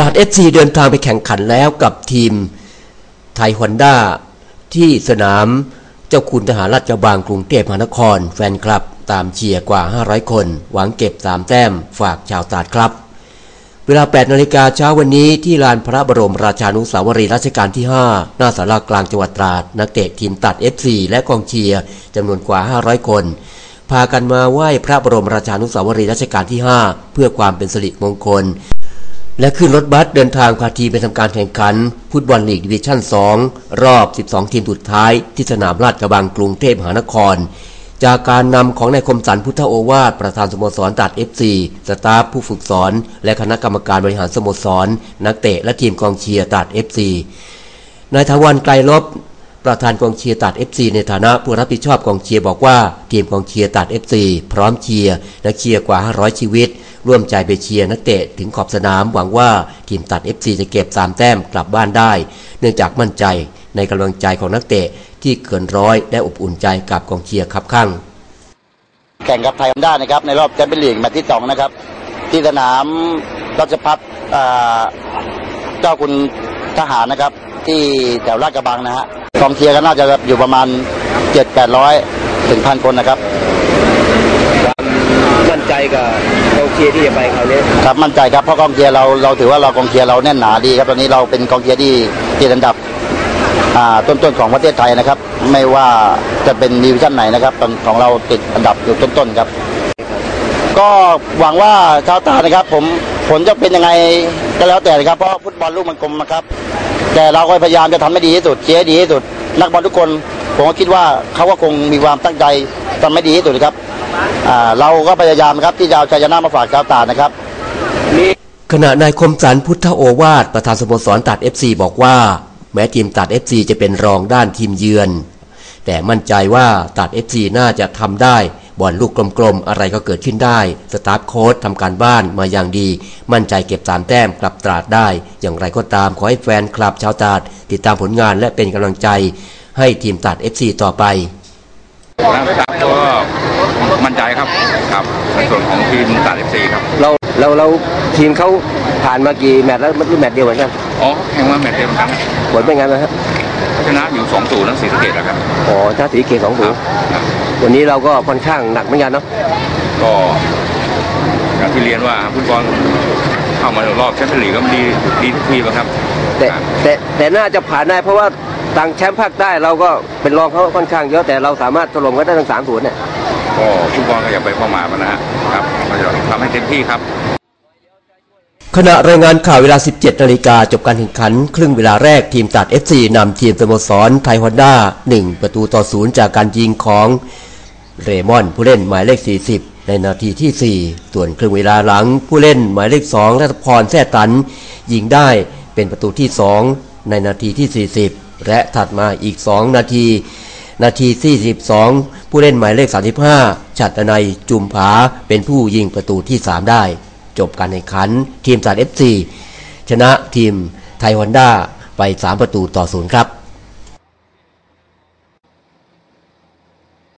ราดเอฟซีเดินทางไปแข่งขันแล้วกับทีมไทยฮอนด้าที่สนามเจ้าคุณทหารราชบางกรุงเทพมหานคร แฟนคลับตามเชียร์กว่า 500 คน หวังเก็บ 3 แต้มฝากชาวตาดครับ เวลา 8 นาฬิกาเช้าวันนี้ที่ลานพระบรมราชานุสาวรีย์รัชกาลที่ 5 หน้าสารากลางจังหวัดตราด นักเตะทีมตัด FC และกองเชียร์จำนวนกว่า 500 คน พากันมาไหว้พระบรมราชานุสาวรีย์รัชกาลที่ 5 เพื่อความเป็นสิริมงคล และขึ้นรถบัสเดินทางพาทีไปทำการแข่งขันฟุตบอลลีกดิวิชั่น 2 รอบ 12 ทีมสุดท้าย ที่สนามราชกระบังกรุงเทพมหานคร จากการนำของนายคมสันพุทธโอวาทประธานสโมสรตัด FC สตาฟผู้ฝึกสอน และคณะกรรมการบริหารสโมสร นักเตะและทีมกองเชียร์ตัด FC นายทวันไกลลบประธานกองเชียร์ตัด FC ในฐานะผู้รับผิดชอบกองเชียร์บอกว่า ทีมกองเชียร์ตัด FC พร้อมเชียร์และเชียร์กว่า 500 ชีวิต ร่วมใจไปเชียร์นักเตะถึงขอบสนามหวังว่าทีมตัด FC จะเก็บ 3 แต้มกลับบ้านได้ เนื่องจากมั่นใจในกำลังใจของนักเตะที่เกินร้อยและอบอุ่นใจกับกองเชียร์ครับข้างแข่งกับไทยฮอนด้านะครับในรอบแชมเปี้ยนลีกแมตช์ที่สองนะครับที่สนามราชพัฒอ่าเจ้าคุณทหารนะครับ ที่แถวลาดกระบังนะฮะกองเชียร์ก็น่าจะอยู่ประมาณเจ็ดแปดร้อยถึงพันคนนะครับ กับกองเชียร์ที่จะไปคราวนี้ครับมั่นใจครับเพราะกองเชียร์เราเราถือว่าเรากองเชียร์เราแน่นหนาดีครับตอนนี้เราเป็นกองเชียร์ที่ติดอันดับอ่าต้นๆของประเทศไทยนะครับ ไม่ว่าจะเป็นดิวิชั่นไหนนะครับของเราติดอันดับอยู่ต้นๆครับ ก็หวังว่าชาวตานะครับ ผมผลจะเป็นยังไงก็แล้วแต่นะครับเพราะฟุตบอลลูกมันกลมนะครับ แต่เราก็พยายามจะทำให้ดีที่สุดเชียร์ดีที่สุด นักบอลทุกคน ผมก็คิดว่าเขาก็คงมีความตั้งใจทำให้ดีที่สุดครับเราก็พยายามครับที่จะเอาชัยชนะมาฝากชาวตาดนะครับขณะนายคมสันพุทธโอวาทประธานสโมสรตัด FC บอกว่า แม้ทีมตัด FC จะเป็นรองด้านทีมเยือน แต่มั่นใจว่าตัด FC น่าจะทำได้บอลลูกกลมๆ อะไรก็เกิดขึ้นได้ สตาฟโค้ชทำการบ้านมาอย่างดี มั่นใจเก็บสามแต้มกลับตราดได้ อย่างไรก็ตามขอให้แฟนคลับชาวตราดติดตามผลงานและเป็นกำลังใจ ให้ทีมตัด FC ต่อไปนะครับก็มั่นใจครับครับในส่วนของทีมตัดเอฟซีครับเราเราเราทีมเขาผ่านมากี่แมตช์แล้วมันแมตช์เดียวเหมือนกันอ๋อแข่งมาแมตช์เดียวกันผลเป็นไงบ้างครับชนะอยู่2 0ทั้งสีสะเกตแล้วครับอ๋อชาติสีเกตสองคถูรับครับวันนี้เราก็ค่อนข้างหนักเหมือนกันเนาะก็อย่างที่เรียนว่าฟุตบอลเข้ามาในรอบแชมเปี้ยนลีกก็ดีดีทุกทีมครับแต่ครับแต่แต่น่าจะผ่านได้เพราะว่า ต่างแชมป์ภาคใต้เราก็เป็นรองเขาค่อนข้างเยอะแต่เราสามารถถล่มเขาได้ทั้งสามศูนย์เนี่ยก็ฟุตบอลก็อย่าไปประมาทมันนะฮะครับก็จะทำให้เต็มที่ครับขณะรายงานข่าวเวลา 17 นาฬิกาจบการแข่งขัน ครึ่งเวลาแรกทีมตัด FC นำทีมสโมสรไทยฮอนด้า 1 ประตูต่อศูนย์จากการยิงของเรมอนผู้เล่นหมายเลข 40 ในนาทีที่ 4 ส่วนครึ่งเวลาหลังผู้เล่นหมายเลข 2 รัตพรแท้ตัน ยิงได้เป็นประตูที่ 2 ในนาทีที่ 40 และถัดมาอีก 2 นาที นาที 42 ผู้เล่นหมายเลข 35 ชัดนัยจุมผาเป็นผู้ยิงประตูที่ 3 ได้ จบการแข่งขันทีมสารเอฟซีชนะทีมไทยฮอนด้าไป 3 ประตูต่อศูนย์ครับ